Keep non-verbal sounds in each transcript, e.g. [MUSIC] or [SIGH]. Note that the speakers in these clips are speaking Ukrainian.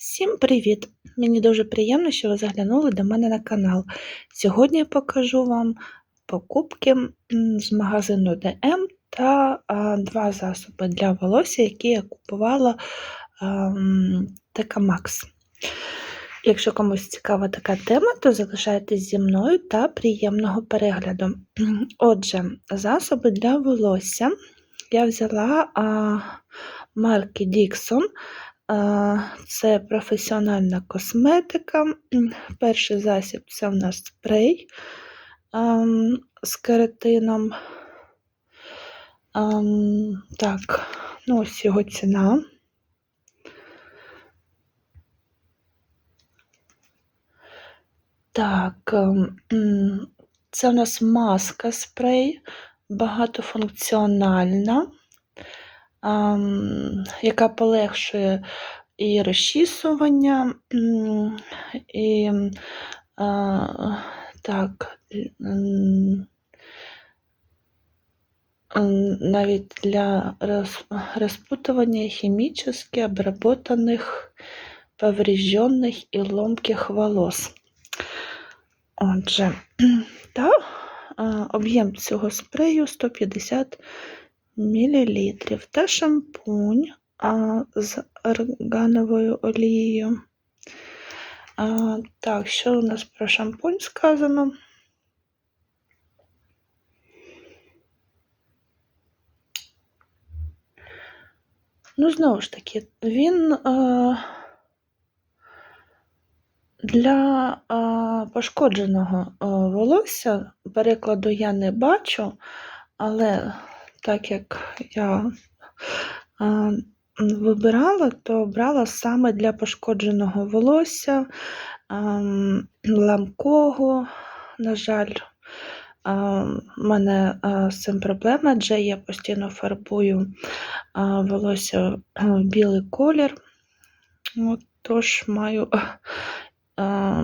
Всім привіт! Мені дуже приємно, що ви заглянули до мене на канал. Сьогодні я покажу вам покупки з магазину DM та два засоби для волосся, які я купувала Тека Макс. Якщо комусь цікава така тема, то залишайтесь зі мною та приємного перегляду. [CLEARS THROAT] Отже, засоби для волосся я взяла марки Dixon. Це професіональна косметика. Перший засіб це в нас спрей з кератином. Так, ну ось його ціна. Так, ем, це у нас маска спрей, багатофункціональна, яка полегшує і розчісування, і так, навіть для розпутування хімічно обработаних, поврежденных і ломких волос. Отже, [CLEARS THROAT] та об'єм цього спрею 150 мл та шампунь з органовою олією. Так, що у нас про шампунь сказано? Ну, знову ж таки, він а, для а, пошкодженого а, волосся перекладу я не бачу, але так як я вибирала, то брала саме для пошкодженого волосся, ламкого, на жаль. У мене з цим проблема, адже я постійно фарбую волосся в білий колір. От, тож маю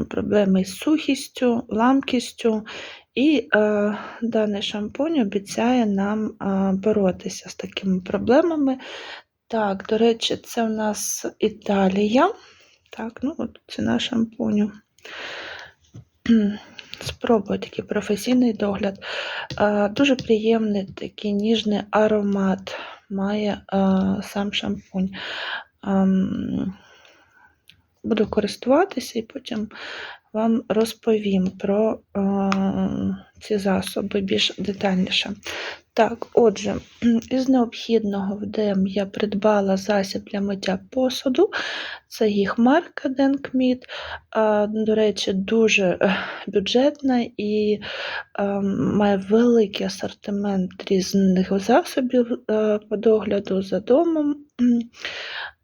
проблеми з сухістю, ламкістю, і а, даний шампунь обіцяє нам а, боротися з такими проблемами. Так, до речі, це в нас Італія. Так, ну от ціна шампуню. [CLEARS THROAT] Спробую такий професійний догляд. А, Дуже приємний такий ніжний аромат має а, сам шампунь. Ам, Буду користуватися і потім вам розповім про а, ці засоби більш детальніше. Так, отже, [CLEARS THROAT] із необхідного в ДМ я придбала засіб для миття посуду. Це їх марка Denkmit. До речі, дуже е, бюджетна і е, має великий асортимент різних засобів е, по догляду за домом. [CLEARS THROAT]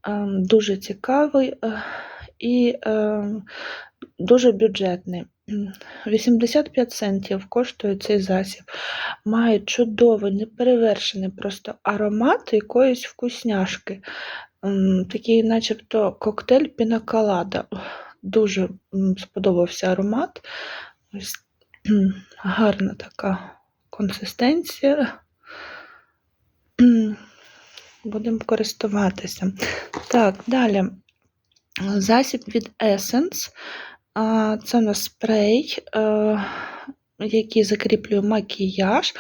Е, Дуже цікавий е, і е, дуже бюджетний. 85 центів коштує цей засіб. Має чудовий, неперевершений просто аромат якоїсь вкусняшки. Такий, начебто, коктейль пінаколада. Дуже сподобався аромат. Ось гарна така консистенція. Будемо користуватися. Так, далі. Засіб від Essence. Це у нас спрей, е, який закріплює макіяж,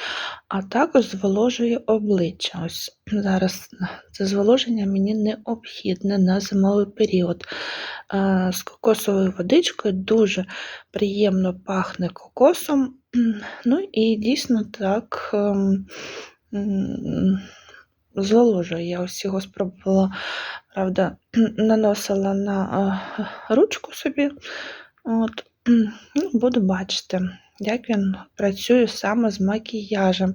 а також зволожує обличчя. Ось зараз це зволоження мені необхідне на зимовий період. Е, З кокосовою водичкою дуже приємно пахне кокосом. Ну і дійсно так м, зволожує. Я ось його спробувала, правда, [CLEARS THROAT] наносила на е, ручку собі. От, [CLEARS THROAT] ну, буду бачити, як він працює саме з макіяжем.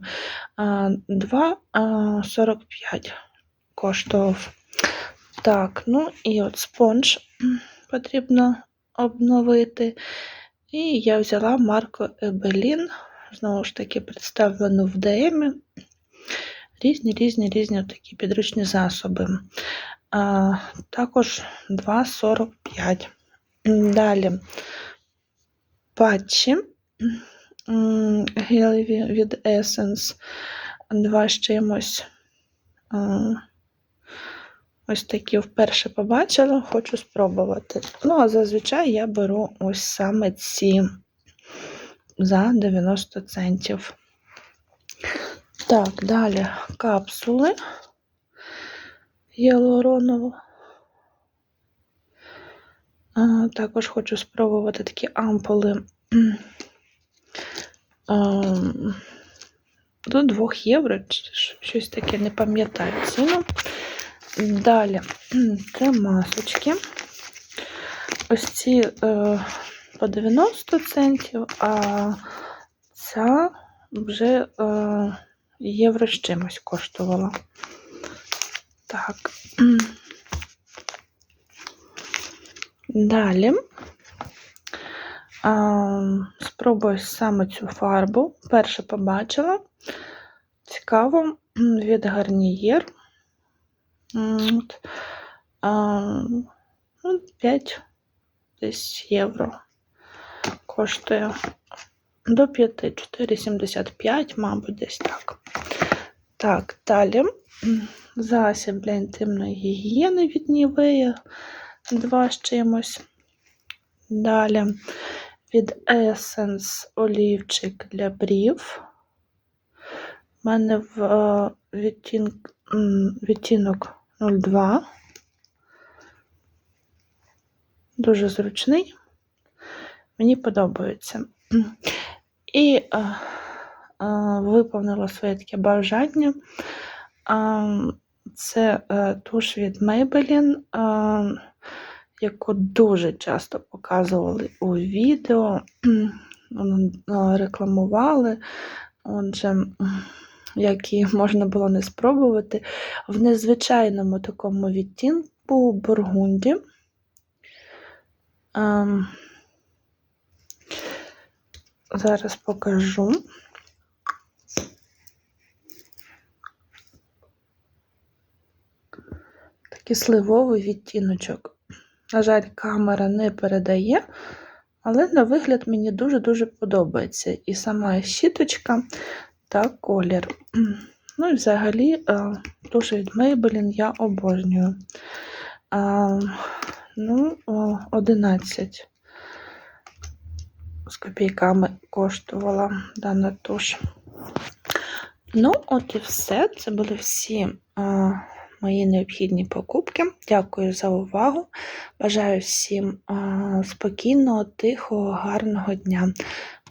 2,45 коштував. Так, ну і от спонж [CLEARS THROAT] потрібно обновити. І я взяла марку Ebelin, знову ж таки, представлену в DM. Різні, різні, різні такі підручні засоби. А, також 2,45. Далі патчі гелеві від Essence. Два з чимось. Ось такі вперше побачила, хочу спробувати. Ну, а зазвичай я беру ось саме ці за 90 центів. Так, далі капсули гіалуронові. А, Також хочу спробувати такі ампули [CLEARS THROAT] ем, до 2 євро, щось таке, не пам'ятаю ціну. Далі [CLEARS THROAT] це масочки. Ось ці е, по 90 центів, а ця вже е, євро з чимось коштувала. Так. Далі. Спробую саме цю фарбу. Перше побачила. Цікаво від Гарнієр. От. А, ну, 5 десь євро коштує. До 5, 4,75, мабуть, десь так. Так, далі. Засіб для інтимної гігієни від Нівея. Два з чимось. Далі від Essence олівчик для брів. У мене в е, відтін, відтінок 02. Дуже зручний. Мені подобається. І е, е, виповнила своє таке бажання. Е, це е, туш від Maybelline, е, яку дуже часто показували у відео, рекламували. Отже, як її можна було не спробувати. В незвичайному такому відтінку бургунді. Ем, зараз покажу. Такий сливовий відтіночок. На жаль, камера не передає, але на вигляд мені дуже-дуже подобається. І сама щіточка та колір. Ну і взагалі, е, дуже від Maybelline я обожнюю. Ну, о, 11 з копійками коштувала дана туш. Ну, от і все. Це були всі а, мої необхідні покупки. Дякую за увагу. Бажаю всім а, спокійного, тихого, гарного дня.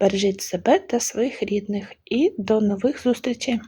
Бережіть себе та своїх рідних і до нових зустрічей!